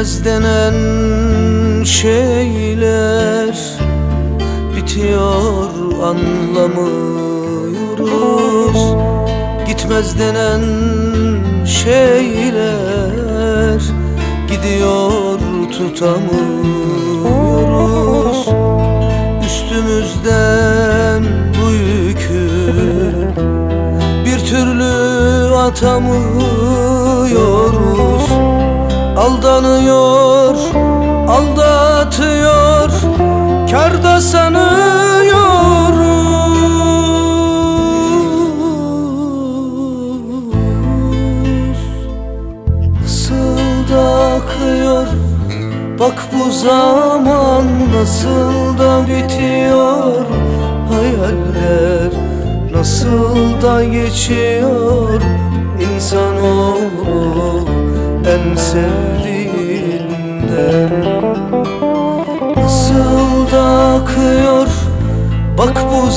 Bitmez denen şeyler Bitiyor anlamıyoruz Gitmez denen şeyler Gidiyor tutamıyoruz. Üstümüzden bu yükü Bir türlü atamıyoruz Aldanıyor, aldatıyor Karda sanıyoruz. Nasıl da akıyor Bak bu zaman nasıl da bitiyor. Hayaller nasıl da geçiyor İnsanoğlu en sevdiğinden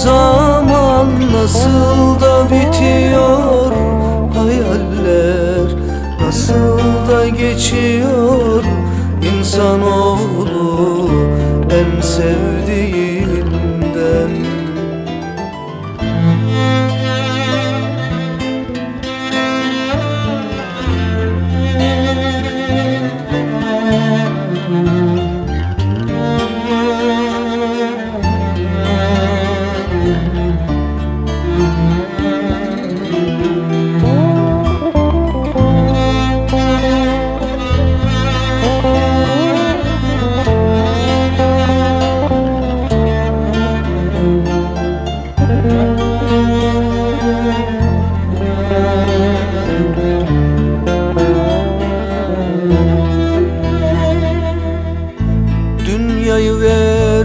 zaman nasıl da bitiyor? Hayaller nasıl da geçiyor? İnsanoğlu en sevdiğinden Dünyayı verselerdi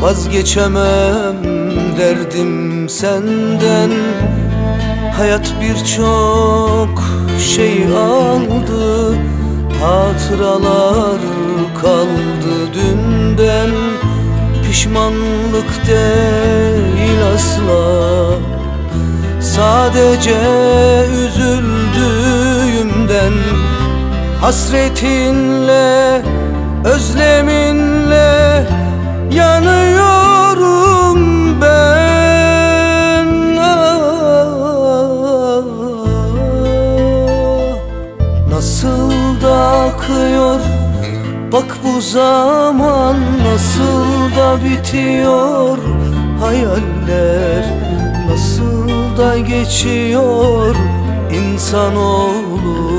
Vazgeçemem derdim senden. Hayat birçok şey aldı Hatıralar kaldı dünden. Pişmanlık değil asla Sadece üzüldüğümden Hasretinle, özleminle yanıyorum ben. Ah, Nasıl da akıyor Bak bu zaman nasıl da bitiyor. Hayaller nasıl da geçiyor İnsanoğlu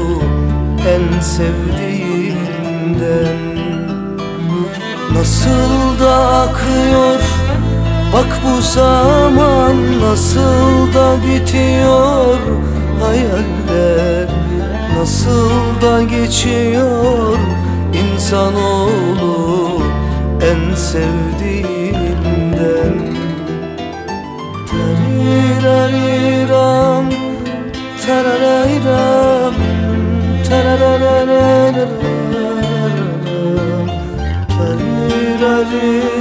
en sevdiğinden Nasıl da akıyor Bak bu zaman nasıl da bitiyor Hayaller. Nasıl da geçiyor İnsanoğlu en sevdiğinden Amen.